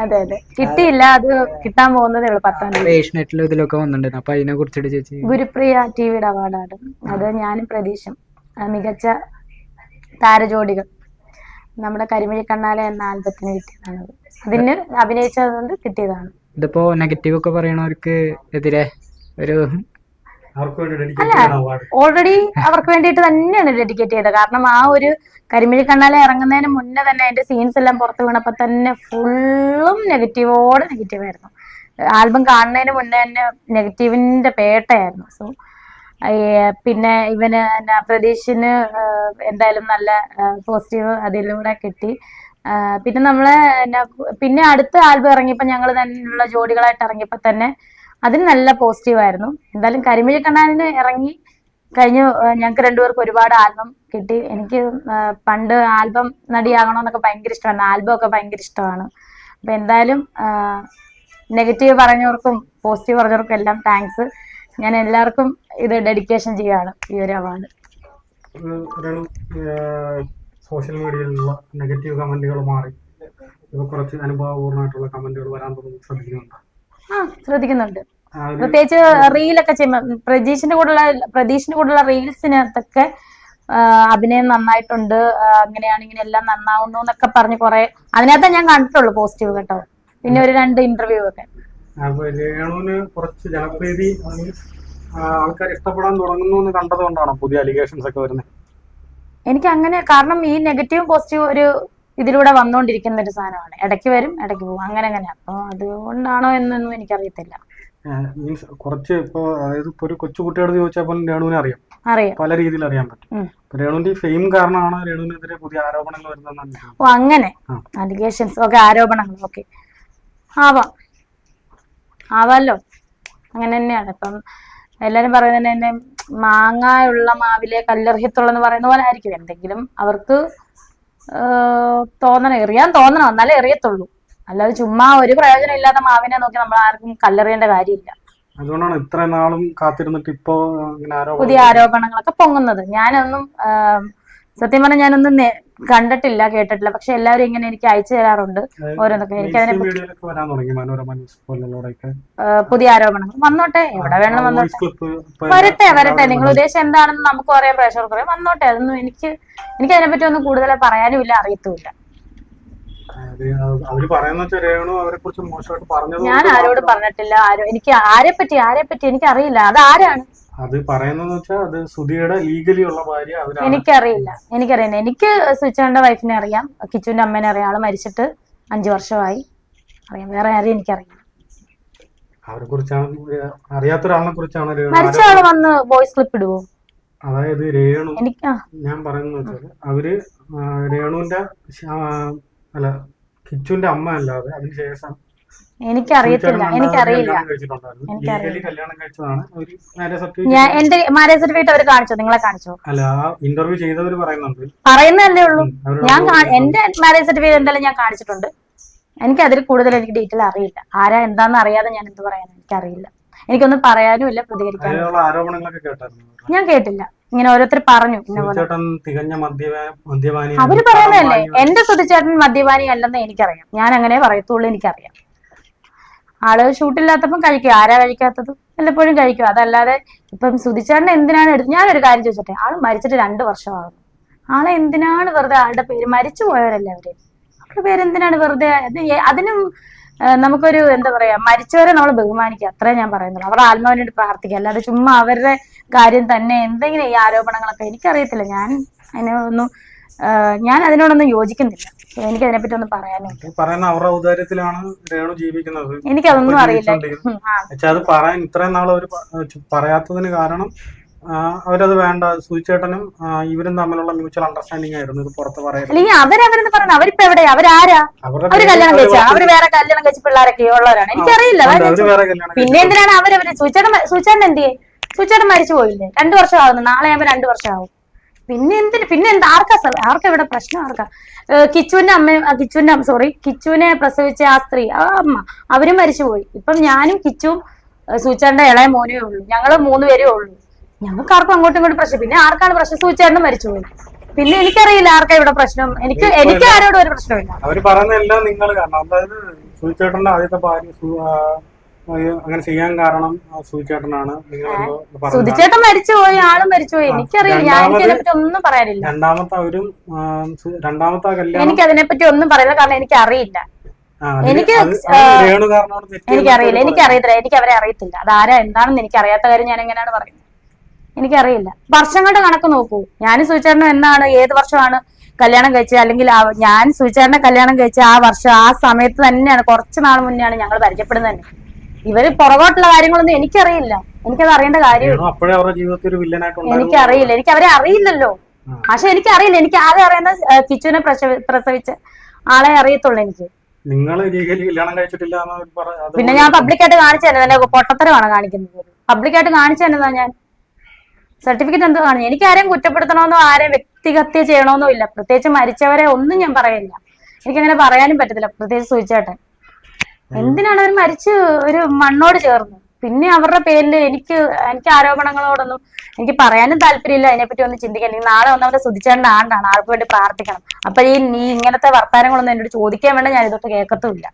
അതെ അതെ. കിട്ടിയില്ല അത് കിട്ടാൻ പോകുന്നതേ ഉള്ളൂ പത്താം തീയതി. ഏഷ്യനെറ്റിലും ഇതിലൊക്കെ വന്നിട്ടുണ്ടായിരുന്നു അപ്പൊ അതിനെ കുറിച്ചിട്ട് ചേച്ചി ഗുരുപ്രിയ ടി വിയുടെ അവാർഡാണ്. അത് ഞാനും പ്രതീക്ഷും ആ, മികച്ച താരജോഡികൾ. നമ്മുടെ കരിമിഴി കണ്ണാല എന്ന ആൽബത്തിന് കിട്ടിയതാണ് അതിന് അഭിനയിച്ചതുകൊണ്ട് കിട്ടിയതാണ്. ഇതിപ്പോ നെഗറ്റീവ് ഒക്കെ പറയണവർക്ക് എതിരെ ഒരു ചെയ്യുന്ന ഓൾറെഡി അവർക്ക് വേണ്ടിയിട്ട് തന്നെയാണ് ഡെഡിക്കേറ്റ് ചെയ്തത്. കാരണം ആ ഒരു കരിമിഴി കണ്ണാലെ ഇറങ്ങുന്നതിന് മുന്നേ തന്നെ അതിന്റെ സീൻസ് എല്ലാം പുറത്തു വീണപ്പോ തന്നെ ഫുള്ളും നെഗറ്റീവോട് നെഗറ്റീവ് ആയിരുന്നു. ആൽബം കാണുന്നതിന് മുന്നേ തന്നെ നെഗറ്റീവിന്റെ പേട്ടയായിരുന്നു. സോ പിന്നെ ഇവന് എന്നാ പ്രതീഷിന് എന്തായാലും നല്ല പോസിറ്റീവ് അതിലൂടെ കിട്ടി. പിന്നെ നമ്മളെ പിന്നെ അടുത്ത ആൽബം ഇറങ്ങിയപ്പോൾ ഞങ്ങൾ തന്നെയുള്ള ജോഡികളായിട്ട് ഇറങ്ങിയപ്പോൾ തന്നെ അതിന് നല്ല പോസിറ്റീവ് ആയിരുന്നു. എന്തായാലും കരിമിഴി കണ്ണാനിന് ഇറങ്ങി കഴിഞ്ഞു. ഞങ്ങൾക്ക് രണ്ടുപേർക്കും ഒരുപാട് ആൽബം കിട്ടി. എനിക്ക് പണ്ട് ആൽബം നടിയാകണമെന്നൊക്കെ ഭയങ്കര ഇഷ്ടമാണ് ആൽബം ഒക്കെ ഭയങ്കര ഇഷ്ടമാണ്. അപ്പൊ എന്തായാലും നെഗറ്റീവ് പറഞ്ഞവർക്കും പോസിറ്റീവ് പറഞ്ഞവർക്കും എല്ലാം താങ്ക്സ് ഞാൻ എല്ലാവർക്കും ഇത് ഡെഡിക്കേഷൻ ചെയ്യാണ് ഈ ഒരു അവാർഡ് സോഷ്യൽ മീഡിയയിലുള്ള നെഗറ്റീവ് കമന്റുകൾ മാറി. കുറച്ച് അനുഭവപൂർണമായിട്ടുള്ള കമന്റുകൾ വരാൻ ശ്രദ്ധിക്കുന്നുണ്ട്? ആ ശ്രദ്ധിക്കുന്നുണ്ട്. പ്രത്യേകിച്ച് റീലൊക്കെ ചെയ്യുമ്പോൾ പ്രതീഷിന്റെ കൂടെയുള്ള പ്രതീഷിന്റെ കൂടെയുള്ള റീൽസിനകത്തൊക്കെ അഭിനയം നന്നായിട്ടുണ്ട് അങ്ങനെയാണ് ഇങ്ങനെ എല്ലാം നന്നാവുന്നു എന്നൊക്കെ പറഞ്ഞ് കുറെ അതിനകത്ത് ഞാൻ കണ്ടിട്ടുള്ളൂ പോസിറ്റീവ് കേട്ടോ. പിന്നെ ഒരു രണ്ട് ഇന്റർവ്യൂ ഒക്കെ. കുറച്ച് ജനപ്രീതി ആൾക്കാർ ഇഷ്ടപ്പെടാൻ തുടങ്ങുന്നു എന്ന് കണ്ടതുകൊണ്ടാണോ പുതിയ അലിഗേഷൻസ് ഒക്കെ വരുന്നത് എനിക്ക് അങ്ങനെ കാരണം ഈ നെഗറ്റീവും പോസിറ്റീവ് ഒരു ഇതിലൂടെ വന്നുകൊണ്ടിരിക്കുന്ന ഒരു സാധനമാണ്. ഇടയ്ക്ക് വരും ഇടയ്ക്ക് പോകും. അങ്ങനെ അങ്ങനെ. അപ്പൊ അതുകൊണ്ടാണോ എന്നൊന്നും എനിക്കറിയത്തില്ല. മീൻസ് കുറച്ച് ഇപ്പൊ അതായത് ഇപ്പൊ ഒരു കൊച്ചുകുട്ടിയോട് ചോദിച്ചാൽ പോലും രേണുവിനെ അറിയാം. അറിയാം. പല രീതിയിൽ അറിയാൻ പറ്റും. രേണുവിന്റെ ഫെയിം കാരണമാണ് രേണുവിനെതിരെ പുതിയ ആരോപണങ്ങൾ ഓ അങ്ങനെ. അലിഗേഷൻസ് ഓക്കെ ആരോപണങ്ങൾ ഓക്കെ. ആവാം. ആവാല്ലോ. അങ്ങനെ തന്നെയാണ്. ഇപ്പം എല്ലാരും പറയുന്നത് തന്നെ മാങ്ങായുള്ള മാവിലെ കല്ലെറിയത്തുള്ളെന്ന് പറയുന്ന പോലെ ആയിരിക്കും. എന്തെങ്കിലും അവർക്ക് തോന്നണം. എറിയാൻ തോന്നണം. എന്നാലേ എറിയത്തുള്ളൂ. അല്ലാതെ ചുമ്മാ ഒരു പ്രയോജനം ഇല്ലാത്ത മാവിനെ നോക്കി നമ്മൾ ആർക്കും കല്ലെറിയേണ്ട കാര്യമില്ല. അതുകൊണ്ടാണ് ഇത്ര നാളും കാത്തിരുന്നിട്ട് ഇപ്പോ പുതിയ ആരോപണങ്ങളൊക്കെ പൊങ്ങുന്നത്. ഞാനൊന്നും സത്യം പറഞ്ഞാൽ ഞാനൊന്നും കണ്ടിട്ടില്ല കേട്ടിട്ടില്ല. പക്ഷെ എല്ലാവരും ഇങ്ങനെ എനിക്ക് അയച്ചു തരാറുണ്ട് ഓരോന്നൊക്കെ. എനിക്ക് അതിനെ പുതിയ ആരോപണങ്ങൾ. വന്നോട്ടെ. എവിടെ വേണം വന്നോട്ടെ. വരട്ടെ വരട്ടെ. നിങ്ങൾ ഉദ്ദേശം എന്താണെന്ന് നമുക്ക് കുറേ പ്രഷർ പറയാം. വന്നോട്ടെ. അതൊന്നും എനിക്ക് എനിക്ക് അതിനെപ്പറ്റി ഒന്നും കൂടുതൽ പറയാനും ഇല്ല അറിയത്തുമില്ല. അവർ പറയുന്ന വെച്ചാൽ അവരെ കുറിച്ച് മോശമായിട്ട് പറഞ്ഞത് ഞാൻ ആരോട് പറഞ്ഞിട്ടില്ല. ആരോ എനിക്ക് ആരെ പറ്റി ആരെ പറ്റി എനിക്ക് അറിയില്ല അത് ആരാണ്? അത് പറയുന്നത് വെച്ചാൽ അത് സുധിയുടെ ലീഗലി ഉള്ള ഭാര്യ അവരാണ്. എനിക്കറിയില്ല. എനിക്കറിയില്ല. എനിക്ക് സ്വിച്ചാന്റെ വൈഫിനെ അറിയാം. കിച്ചുവിന്റെ അമ്മേനെ അറിയാം. ആൾ മരിച്ചിട്ട് അഞ്ചു വർഷമായി. അറിയാം. വേറെ ആരെയും എനിക്കറിയാം അവരെ കുറിച്ചാണ് അറിയാത്ത ഒരാളിനെ കുറിച്ചാണ് മരിച്ച ആൾ വന്ന് വോയിസ് ക്ലിപ്പ് ഇടുവോ? അതായത് രേണു എനിക്ക് ഞാൻ പറയുന്നത് അവർ രേണുവിന്റെ അല്ല കിച്ചുവിന്റെ അമ്മ അല്ലാതെ അതിനുശേഷം എനിക്കറിയത്തില്ല എനിക്കറിയില്ല. ഞാൻ എന്റെ മാരേജ് സർട്ടിഫിക്കറ്റ് അവർ കാണിച്ചോ? നിങ്ങളെ കാണിച്ചോ? അല്ല ഇന്റർവ്യൂ പറയുന്നുണ്ട്. പറയുന്നതല്ലേ ഉള്ളൂ. ഞാൻ എന്റെ മാരേജ് സർട്ടിഫിക്കറ്റ് എന്തായാലും ഞാൻ കാണിച്ചിട്ടുണ്ട്. എനിക്ക് അതിൽ കൂടുതൽ എനിക്ക് ഡീറ്റെയിൽ അറിയില്ല. ആരാ എന്താന്ന് അറിയാതെ ഞാൻ എന്ത് പറയാനും എനിക്കറിയില്ല. എനിക്കൊന്നും പറയാനും ഇല്ല പ്രതികരിക്കാനും ഞാൻ കേട്ടില്ല. ഇങ്ങനെ ഓരോരുത്തർ പറഞ്ഞു തികഞ്ഞ മദ്യപാനി അവർ പറയുന്നതല്ലേ എന്റെ സുധിച്ചേട്ടൻ മദ്യപാനി അല്ലെന്ന് എനിക്കറിയാം. ഞാൻ അങ്ങനെ പറയത്തുള്ളൂ എനിക്കറിയാം. ആൾ ഷൂട്ടില്ലാത്തപ്പം കഴിക്കും. ആരാ കഴിക്കാത്തത്? വല്ലപ്പോഴും കഴിക്കും. അതല്ലാതെ ഇപ്പം സുധിച്ചേട്ടൻ എന്തിനാണ് എടുത്തത് ഞാനൊരു കാര്യം ചോദിച്ചോട്ടെ. ആൾ മരിച്ചിട്ട് രണ്ട് വർഷമാകുന്നു. ആളെ എന്തിനാണ് വെറുതെ ആളുടെ പേര് മരിച്ചു പോയവരല്ലേ അവർ? അവരുടെ പേര് എന്തിനാണ് വെറുതെ അത് അതിനും നമുക്കൊരു എന്താ പറയാ മരിച്ചവരെ നമ്മൾ ബഹുമാനിക്കുക. അത്രേ ഞാൻ പറയുന്നുള്ളൂ. അവരുടെ ആത്മാവിന് വേണ്ടി പ്രാർത്ഥിക്കുക. അല്ലാതെ ചുമ്മാ അവരുടെ കാര്യം തന്നെ എന്തെങ്കിലും ഈ ആരോപണങ്ങളൊക്കെ എനിക്കറിയത്തില്ല. ഞാൻ അതിനൊന്നും ഞാൻ അതിനോടൊന്നും യോജിക്കുന്നില്ല. എനിക്ക് അതിനെപ്പറ്റി ഒന്നും പറയാനും ഈ പറയുന്ന അവരുടെ ഔദാര്യത്തിലാണ് രേണു ജീവിക്കുന്നത്. എനിക്കതൊന്നും അറിയില്ല. അത് പറയാൻ ഇത്രയും നാൾ പറയാത്തതിന് കാരണം അവരത് വേണ്ട. സൂചിച്ചേട്ടനും ഇവരും തമ്മിലുള്ള മ്യൂച്വൽ അണ്ടർസ്റ്റാൻഡിംഗ് ആയിരുന്നു. ഇത് പുറത്ത് പറയുന്നത് അവരവരെന്ന് അവരിപ്പോ എവിടെ അവരാരാ? അവർ കല്യാണം അവർ കഴിച്ച? അവർ വേറെ കല്യാണം കഴിച്ച പിള്ളേരൊക്കെ ഉള്ളവരാണ്. എനിക്കറിയില്ല. പിന്നെ എന്തിനാണ് അവരവര്? സൂചേട്ടൻ സൂചേട്ടൻ എന്ത് ചെയ്യേ? സൂചേട്ടൻ മരിച്ചു പോയില്ലേ? രണ്ടു വർഷം ആവുന്നു നാളെ ആകുമ്പോ രണ്ടു വർഷം ആവും പിന്നെ എന്തിന്? പിന്നെ എന്താ? ആർക്കാ ആർക്കാ ഇവിടെ പ്രശ്നം? ആർക്കാ? കിച്ചുവിന്റെ അമ്മയും കിച്ചുവിന്റെ സോറി കിച്ചുവിനെ പ്രസവിച്ച ആ സ്ത്രീ ആ അമ്മ അവരും മരിച്ചുപോയി ഇപ്പം ഞാനും കിച്ചുവും സൂചേട്ടന്റെ ഇളയ മോനേ ഉള്ളൂ. ഞങ്ങൾ മൂന്ന് പേരേ ഉള്ളൂ. ഞങ്ങൾക്ക് ആർക്കും അങ്ങോട്ടും ഇങ്ങോട്ടും പ്രശ്നം. പിന്നെ ആർക്കാണ് പ്രശ്നം? സൂചേട്ടനും മരിച്ചുപോയി. പിന്നെ എനിക്കറിയില്ല ആർക്കാ ഇവിടെ പ്രശ്നം. എനിക്ക് എനിക്ക് ആരോടും ഒരു പ്രശ്നമില്ല അവർ പറയുന്ന എല്ലാം നിങ്ങൾ കാരണം അതായത് സൂചിച്ചേട്ടന്റെ ആദ്യത്തെ ഭാര്യ അങ്ങനെ ചെയ്യാൻ കാരണം സൂചിച്ചേട്ടനാണ് നിങ്ങൾ. സുധിച്ചേട്ടൻ മരിച്ചുപോയി ആളും മരിച്ചുപോയി. എനിക്കറിയില്ല. ഞാൻ എനിക്ക് രണ്ടാമത് അതിനെപ്പറ്റി ഒന്നും പറയാനില്ല. രണ്ടാമത്തെ അവരും രണ്ടാമത്തെ കല്യാണം എനിക്ക് അതിനെപ്പറ്റി ഒന്നും പറയില്ല കാരണം എനിക്ക് അറിയില്ല അതിന് എനിക്ക് എനിക്കറിയില്ല. എനിക്ക് എനിക്കറിയത്തില്ല. എനിക്ക് അവരെ അറിയത്തില്ല. അതാരാ? എന്താണെന്ന് എനിക്ക് അറിയാത്ത കാര്യം ഞാൻ എങ്ങനെയാണ് പറയുന്നത്? എനിക്കറിയില്ല. വർഷങ്ങളുടെ കണക്ക് നോക്കൂ. ഞാൻ സുചേട്ടനും എന്നാണ് ഏത് വർഷമാണ് കല്യാണം കഴിച്ചത്? അല്ലെങ്കിൽ ഞാൻ സുചേട്ടനെ കല്യാണം കഴിച്ച ആ വർഷം ആ സമയത്ത് തന്നെയാണ് കുറച്ച് നാൾ മുന്നെയാണ് ഞങ്ങൾ പരിചയപ്പെടുന്നത്. തന്നെ ഇവർ പുറകോട്ടുള്ള കാര്യങ്ങളൊന്നും എനിക്കറിയില്ല. എനിക്കത് അറിയേണ്ട കാര്യമില്ല. എനിക്കറിയില്ല. എനിക്ക് അവരെ അറിയില്ലല്ലോ. പക്ഷെ എനിക്കറിയില്ല. എനിക്ക് ആകെ അറിയുന്ന കിച്ചുവിനെ പ്രസവിച്ച ആളെ അറിയത്തുള്ളൂ എനിക്ക്. നിങ്ങൾ കല്യാണം കഴിച്ചിട്ടില്ല പിന്നെ ഞാൻ പബ്ലിക്കായിട്ട് കാണിച്ചു തന്നെ തന്നെ. പൊട്ടത്തരമാണ് കാണിക്കുന്നത്. പബ്ലിക്കായിട്ട് കാണിച്ചു തന്നതാ ഞാൻ. സർട്ടിഫിക്കറ്റ് എന്തോ കാണും. എനിക്ക് ആരെയും കുറ്റപ്പെടുത്തണമെന്നോ ആരെയും വ്യക്തിഹത്യ ചെയ്യണമെന്നോ ഇല്ല. പ്രത്യേകിച്ച് മരിച്ചവരെ ഒന്നും ഞാൻ പറയില്ല എനിക്കങ്ങനെ പറയാനും പറ്റത്തില്ല. പ്രത്യേകിച്ച് സൂചിച്ചേട്ടൻ എന്തിനാണ് അവർ മരിച്ച് ഒരു മണ്ണോട് ചേർന്ന്? പിന്നെ അവരുടെ പേരിൽ എനിക്ക് എനിക്ക് ആരോപണങ്ങളോടൊന്നും എനിക്ക് പറയാനും താല്പര്യമില്ല. അതിനെപ്പറ്റി ഒന്നും ചിന്തിക്കാൻ. നാളെ ഒന്നാമത്തെ സുധിച്ചേണ്ട ആണ്ടാണ് ആൾക്ക് വേണ്ടി പ്രാർത്ഥിക്കണം. അപ്പൊ ഈ നീ ഇങ്ങനത്തെ വർത്താനങ്ങളൊന്നും എന്നോട് ചോദിക്കാൻ വേണ്ട. ഞാൻ ഇതൊട്ട് കേൾക്കത്തുമില്ല.